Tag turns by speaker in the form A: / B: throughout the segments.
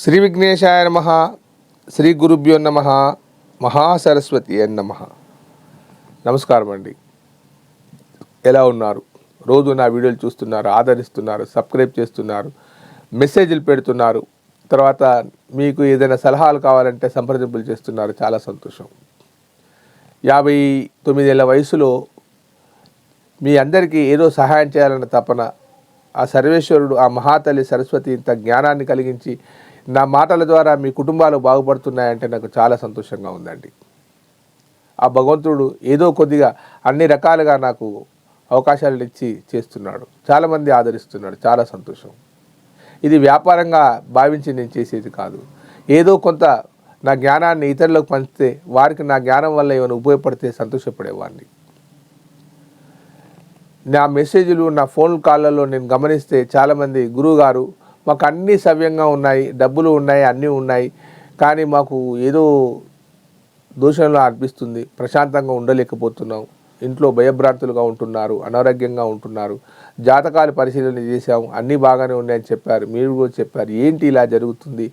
A: శ్రీ విఘ్నేశాయ నమ శ్రీ గురుభ్యో నమ మహాసరస్వతి నమ. నమస్కారం అండి. ఎలా ఉన్నారు? రోజు నా వీడియోలు చూస్తున్నారు ఆదరిస్తున్నారు సబ్స్క్రైబ్ చేస్తున్నారు మెసేజ్లు పెడుతున్నారు. తర్వాత మీకు ఏదైనా సలహాలు కావాలంటే సంప్రదింపులు చేస్తున్నారు చాలా సంతోషం. యాభై తొమ్మిదేళ్ళ వయసులో మీ అందరికీ ఏదో సహాయం చేయాలన్న తపన ఆ సర్వేశ్వరుడు ఆ మహాతల్లి సరస్వతి ఇంత జ్ఞానాన్ని కలిగించి నా మాటల ద్వారా మీ కుటుంబాలు బాగుపడుతున్నాయంటే నాకు చాలా సంతోషంగా ఉందండి. ఆ భగవంతుడు ఏదో కొద్దిగా అన్ని రకాలుగా నాకు అవకాశాలు ఇచ్చి చేస్తున్నాడు. చాలామంది ఆదరిస్తున్నాడు. చాలా సంతోషం. ఇది వ్యాపారంగా భావించి నేను చేసేది కాదు. ఏదో కొంత నా జ్ఞానాన్ని ఇతరులకు పంచితే వారికి నా జ్ఞానం వల్ల ఏమైనా ఉపయోగపడితే సంతోషపడేవాడిని. నా మెసేజ్లు నా ఫోన్ కాళ్ళలో నేను గమనిస్తే చాలామంది గురువుగారు మాకు అన్నీ సవ్యంగా ఉన్నాయి డబ్బులు ఉన్నాయి అన్నీ ఉన్నాయి. కానీ మాకు ఏదో దూషణలో అనిపిస్తుంది. ప్రశాంతంగా ఉండలేకపోతున్నాం. ఇంట్లో భయభ్రాంతులుగా ఉంటున్నారు అనారోగ్యంగా ఉంటున్నారు. జాతకాలు పరిశీలన చేశాము అన్నీ బాగానే ఉన్నాయని చెప్పారు. మీరు కూడా చెప్పారు. ఏంటి ఇలా జరుగుతుంది?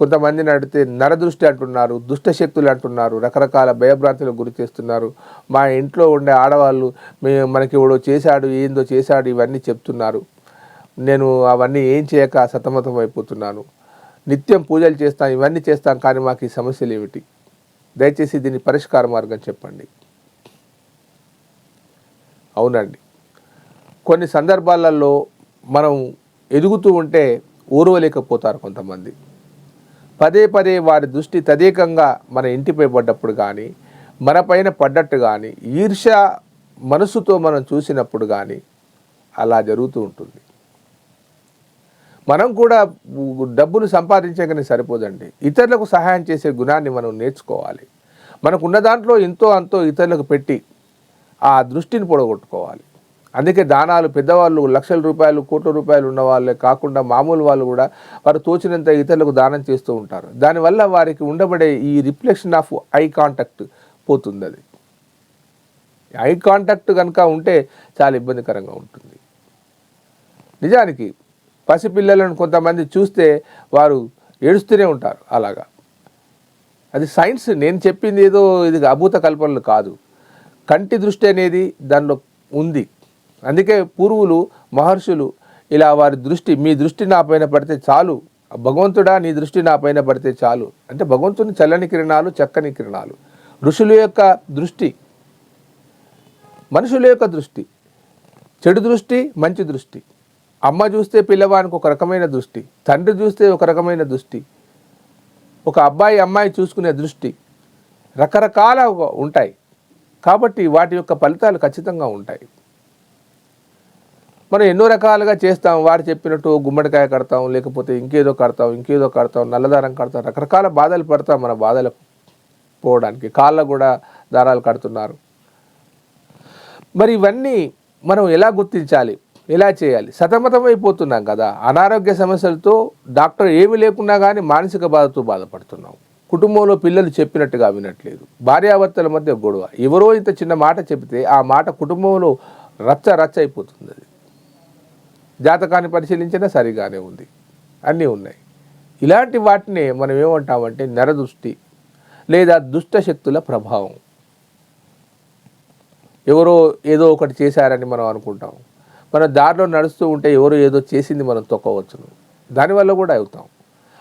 A: కొంతమందిని అడిగితే నరదృష్టి అంటున్నారు దుష్ట శక్తులు అంటున్నారు రకరకాల భయభ్రాంతులకు గురి చేస్తున్నారు. మా ఇంట్లో ఉండే ఆడవాళ్ళు మే మనకి ఎవడో చేశాడు ఏందో చేశాడు ఇవన్నీ చెప్తున్నారు. నేను అవన్నీ ఏం చేయక సతమతం అయిపోతున్నాను. నిత్యం పూజలు చేస్తాం ఇవన్నీ చేస్తాం కానీ మాకు ఈ సమస్యలు ఏమిటి? దయచేసి దీని పరిష్కార మార్గం చెప్పండి. అవునండి. కొన్ని సందర్భాలలో మనం ఎదుగుతూ ఉంటే ఊరవలేకపోతారు కొంతమంది. పదే పదే వారి దృష్టి తదేకంగా మన ఇంటిపై పడ్డప్పుడు కానీ మనపైన పడ్డట్టు కానీ ఈర్ష మనసుతో మనం చూసినప్పుడు కానీ అలా జరుగుతూ ఉంటుంది. మనం కూడా డబ్బులు సంపాదించగానే సరిపోదండి. ఇతరులకు సహాయం చేసే గుణాన్ని మనం నేర్చుకోవాలి. మనకున్న దాంట్లో ఎంతో అంతో ఇతరులకు పెట్టి ఆ దృష్టిని పొడగొట్టుకోవాలి. అందుకే దానాలు పెద్దవాళ్ళు లక్షల రూపాయలు కోట్ల రూపాయలు ఉన్న వాళ్ళే కాకుండా మామూలు వాళ్ళు కూడా వారు తోచినంత ఇతరులకు దానం చేస్తూ ఉంటారు. దానివల్ల వారికి ఉండబడే ఈ రిఫ్లెక్షన్ ఆఫ్ ఐ కాంటాక్ట్ పోతుంది అది ఐ కాంటాక్ట్ కనుక ఉంటే చాలా ఇబ్బందికరంగా ఉంటుంది. నిజానికి పసిపిల్లలను కొంతమంది చూస్తే వారు ఏడుస్తూనే ఉంటారు అలాగా. అది సైన్స్ నేను చెప్పింది ఏదో ఇది అభూత కల్పనలు కాదు. కంటి దృష్టి అనేది దానిలో ఉంది. అందుకే పూర్వులు మహర్షులు ఇలా వారి దృష్టి మీ దృష్టి నా పైన పడితే చాలు భగవంతుడా నీ దృష్టి నా పైన పడితే చాలు. అంటే భగవంతుని చల్లని కిరణాలు చక్కని కిరణాలు. ఋషుల యొక్క దృష్టి మనుషుల యొక్క దృష్టి చెడు దృష్టి మంచి దృష్టి. అమ్మ చూస్తే పిల్లవానికి ఒక రకమైన దృష్టి తండ్రి చూస్తే ఒక రకమైన దృష్టి ఒక అబ్బాయి అమ్మాయి చూసుకునే దృష్టి రకరకాల ఉంటాయి. కాబట్టి వాటి యొక్క ఫలితాలు ఖచ్చితంగా ఉంటాయి. మనం ఎన్నో రకాలుగా చేస్తాం. వారు చెప్పినట్టు గుమ్మడికాయ కడతాం లేకపోతే ఇంకేదో కడతాం ఇంకేదో కడతాం నల్లదారం కడతాం రకరకాల బాధలు పడతాం మన బాధలు పోవడానికి. కాళ్ళ కూడా దారాలు కడుతున్నారు. మరి ఇవన్నీ మనం ఎలా గుర్తించాలి? ఇలా చేయాలి? సతమతం అయిపోతున్నాం కదా. అనారోగ్య సమస్యలతో డాక్టర్ ఏమి లేకున్నా కానీ మానసిక బాధతో బాధపడుతున్నాం. కుటుంబంలో పిల్లలు చెప్పినట్టుగా వినట్లేదు. భార్యాభర్తల మధ్య గొడవ. ఎవరో ఇంత చిన్న మాట చెబితే ఆ మాట కుటుంబంలో రచ్చ రచ్చ అయిపోతుంది అది. జాతకాన్ని పరిశీలించినా సరిగానే ఉంది. అన్నీ ఉన్నాయి. ఇలాంటి వాటిని మనం ఏమంటామంటే నరదృష్టి లేదా దుష్ట శక్తుల ప్రభావం. ఎవరో ఏదో ఒకటి చేశారని మనం అనుకుంటాం. మనం దారిలో నడుస్తూ ఉంటే ఎవరో ఏదో చేసింది మనం తొక్కవచ్చును. దానివల్ల కూడా అవుతాం.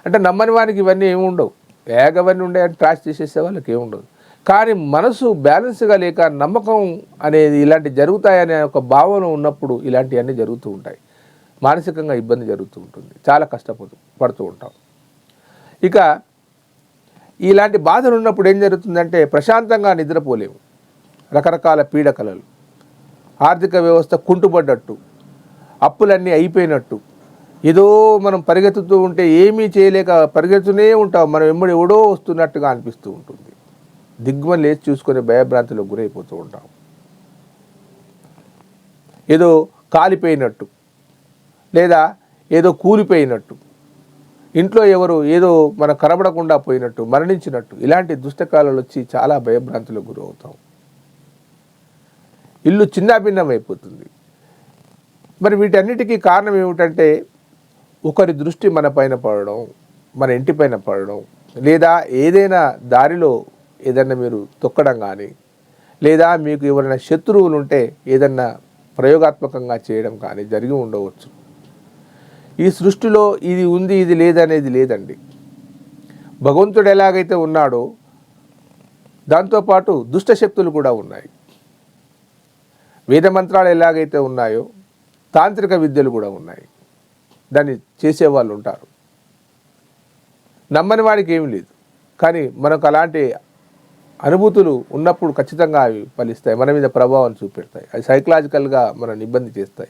A: అంటే నమ్మని వారికి ఇవన్నీ ఏమి ఉండవు. వేగవన్నీ ఉండే ట్రాష్ చేసేసే వాళ్ళకి ఏముండదు కానీ మనసు బ్యాలెన్స్గా లేక నమ్మకం అనేది ఇలాంటి జరుగుతాయనే ఒక భావన ఉన్నప్పుడు ఇలాంటివన్నీ జరుగుతూ ఉంటాయి. మానసికంగా ఇబ్బంది జరుగుతూ ఉంటుంది. చాలా కష్టపడుతూ పడుతూ ఉంటాం. ఇక ఇలాంటి బాధలు ఉన్నప్పుడు ఏం జరుగుతుందంటే ప్రశాంతంగా నిద్రపోలేము. రకరకాల పీడకలలు ఆర్థిక వ్యవస్థ కుంటుపడ్డట్టు అప్పులన్నీ అయిపోయినట్టు. ఏదో మనం పరిగెత్తుతూ ఉంటే ఏమీ చేయలేక పరిగెత్తునే ఉంటాం. మనం ఎమ్మడి ఎవడో వస్తున్నట్టుగా అనిపిస్తూ ఉంటుంది. దిగ్మం లేచి చూసుకునే భయభ్రాంతిలో గురైపోతూ ఉంటాం. ఏదో కాలిపోయినట్టు లేదా ఏదో కూలిపోయినట్టు. ఇంట్లో ఎవరు ఏదో మన కనబడకుండా పోయినట్టు మరణించినట్టు ఇలాంటి దుష్టకాలాలు వచ్చి చాలా భయభ్రాంతులకు గురవుతాం. ఇల్లు చిన్నాభిన్నం అయిపోతుంది. మరి వీటన్నిటికీ కారణం ఏమిటంటే ఒకరి దృష్టి మన పైన పడడం మన ఇంటిపైన పడడం లేదా ఏదైనా దారిలో ఏదన్నా మీరు తొక్కడం కానీ లేదా మీకు ఎవరైనా శత్రువులు ఉంటే ఏదన్నా ప్రయోగాత్మకంగా చేయడం కానీ జరిగి ఉండవచ్చు. ఈ సృష్టిలో ఇది ఉంది ఇది లేదనేది లేదండి. భగవంతుడు ఎలాగైతే ఉన్నాడో దాంతోపాటు దుష్ట శక్తులు కూడా ఉన్నాయి. వేద మంత్రాలు ఎలాగైతే ఉన్నాయో తాంత్రిక విద్యలు కూడా ఉన్నాయి. దాన్ని చేసేవాళ్ళు ఉంటారు. నమ్మని వాడికి ఏమి లేదు. కానీ మనకు అలాంటి అనుభూతులు ఉన్నప్పుడు ఖచ్చితంగా అవి ఫలిస్తాయి. మన మీద ప్రభావం చూపెడతాయి. అవి సైకలాజికల్గా మనల్ని ఇబ్బంది చేస్తాయి.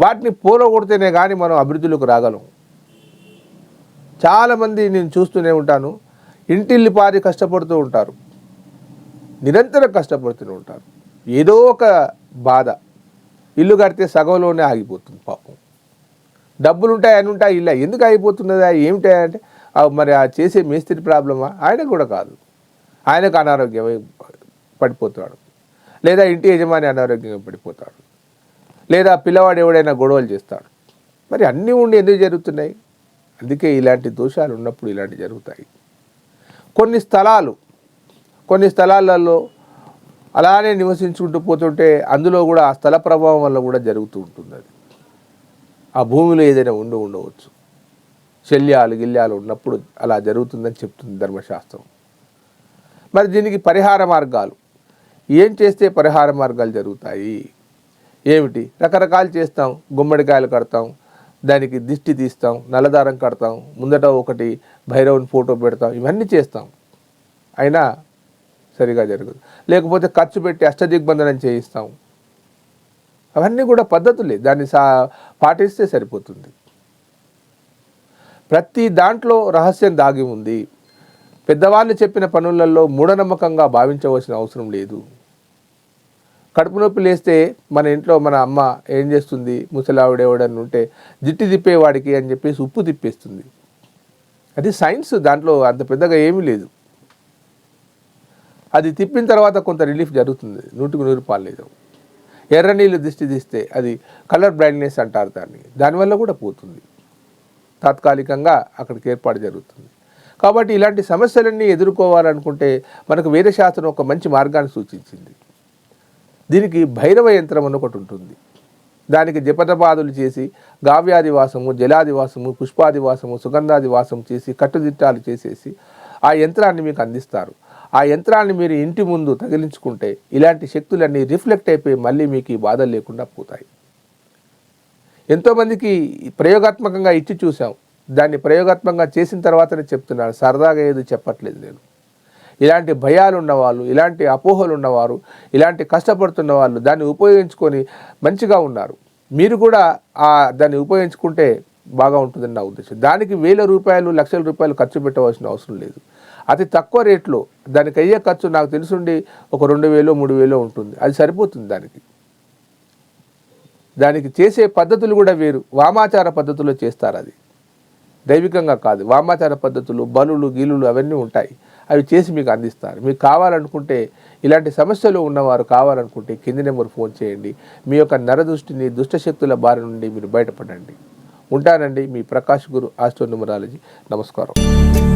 A: వాటిని పోలగొడితేనే కానీ మనం అభివృద్ధిలోకి రాగలం. చాలామంది నేను చూస్తూనే ఉంటాను. ఇంటిల్లి పారి కష్టపడుతూ ఉంటారు. నిరంతరం కష్టపడుతూనే ఉంటారు. ఏదో ఒక బాధ. ఇల్లు కడితే సగంలోనే ఆగిపోతుంది పాపం. డబ్బులు ఉంటాయి అని ఉంటాయి ఇల్లు ఎందుకు ఆగిపోతున్నదా? ఏమిటా అంటే మరి ఆ చేసే మేస్త్రి ప్రాబ్లమా? ఆయనకు కూడా కాదు. ఆయనకు అనారోగ్యం పడిపోతాడు. లేదా ఇంటి యజమాని అనారోగ్యంగా పడిపోతాడు. లేదా పిల్లవాడు ఎవడైనా గొడవలు చేస్తాడు. మరి అన్నీ ఉండి ఎందుకు జరుగుతున్నాయి? అందుకే ఇలాంటి దోషాలు ఉన్నప్పుడు ఇలాంటి జరుగుతాయి. కొన్ని స్థలాలు కొన్ని స్థలాలలో అలానే నివసించుకుంటూ పోతుంటే అందులో కూడా ఆ స్థల ప్రభావం వల్ల కూడా జరుగుతూ ఉంటుంది అది. ఆ భూమిలో ఏదైనా ఉండి ఉండవచ్చు. శల్యాలు గిల్యాలు ఉన్నప్పుడు అలా జరుగుతుందని చెప్తుంది ధర్మశాస్త్రం. మరి దీనికి పరిహార మార్గాలు. ఏం చేస్తే పరిహార మార్గాలు జరుగుతాయి? ఏమిటి? రకరకాలు చేస్తాం. గుమ్మడికాయలు కడతాం. దానికి దిష్టి తీస్తాం. నల్లదారం కడతాం. ముందట ఒకటి భైరవుని ఫోటో పెడతాం. ఇవన్నీ చేస్తాం. అయినా సరిగా జరగదు. లేకపోతే ఖర్చు పెట్టి అష్టదిగ్బంధనం చేయిస్తాం అవన్నీ కూడా పద్ధతులే. దాన్ని సా పాటిస్తే సరిపోతుంది. ప్రతి దాంట్లో రహస్యం దాగి ఉంది. పెద్దవాళ్ళు చెప్పిన పనులలో మూఢనమ్మకంగా భావించవలసిన అవసరం లేదు. కడుపు నొప్పి లేస్తే మన ఇంట్లో మన అమ్మ ఏం చేస్తుంది? ముసలావిడేవాడని ఉంటే జిట్టి తిప్పేవాడికి అని చెప్పేసి ఉప్పు తిప్పేస్తుంది. అది సైన్స్. దాంట్లో అంత పెద్దగా ఏమీ లేదు. అది తిప్పిన తర్వాత కొంత రిలీఫ్ జరుగుతుంది. నూటికి నూరు రూపాయలు లేదు. ఎర్ర నీళ్ళు దిష్టి తీస్తే అది కలర్ బ్లైండ్నెస్ అంటారు దాన్ని. దానివల్ల కూడా పోతుంది. తాత్కాలికంగా అక్కడికి ఏర్పాటు జరుగుతుంది. కాబట్టి ఇలాంటి సమస్యలన్నీ ఎదుర్కోవాలనుకుంటే మనకు వేదశాస్త్రం ఒక మంచి మార్గాన్ని సూచించింది. దీనికి భైరవ యంత్రం అని ఒకటి ఉంటుంది. దానికి జపతపాదులు చేసి గావ్యాదివాసము జలాదివాసము పుష్పాదివాసము సుగంధాదివాసం చేసి కట్టుదిట్టాలు చేసేసి ఆ యంత్రాన్ని మీకు అందిస్తారు. ఆ యంత్రాన్ని మీరు ఇంటి ముందు తగిలించుకుంటే ఇలాంటి శక్తులన్నీ రిఫ్లెక్ట్ అయిపోయి మళ్ళీ మీకు ఈ బాధలు లేకుండా పోతాయి. ఎంతోమందికి ప్రయోగాత్మకంగా ఇచ్చి చూసాం దాన్ని ప్రయోగాత్మకంగా చేసిన తర్వాతనే చెప్తున్నాను సరదాగా ఏది చెప్పట్లేదు నేను. ఇలాంటి భయాలు ఉన్నవాళ్ళు ఇలాంటి అపోహలు ఉన్నవారు ఇలాంటి కష్టపడుతున్న వాళ్ళు దాన్ని ఉపయోగించుకొని మంచిగా ఉన్నారు. మీరు కూడా ఆ దాన్ని ఉపయోగించుకుంటే బాగా ఉంటుందని నా ఉద్దేశం. దానికి వేల రూపాయలు లక్షల రూపాయలు ఖర్చు పెట్టవలసిన అవసరం లేదు. అతి తక్కువ రేట్లో దానికి అయ్యే ఖర్చు నాకు తెలుసుండి ఒక రెండు వేలు మూడు వేలు ఉంటుంది. అది సరిపోతుంది దానికి. దానికి చేసే పద్ధతులు కూడా వేరు. వామాచార పద్ధతిలో చేస్తారు అది. దైవికంగా కాదు. వామాచార పద్ధతులు బలులు గీలులు అవన్నీ ఉంటాయి. అవి చేసి మీకు అందిస్తారు. మీకు కావాలనుకుంటే ఇలాంటి సమస్యలు ఉన్నవారు కావాలనుకుంటే కింది నెంబర్ ఫోన్ చేయండి. మీ యొక్క నరదృష్టిని దుష్టశక్తుల బారి నుండి మీరు బయటపడండి. ఉంటానండి మీ ప్రకాష్ గురు ఆస్ట్రో న్యూమరాలజీ. నమస్కారం.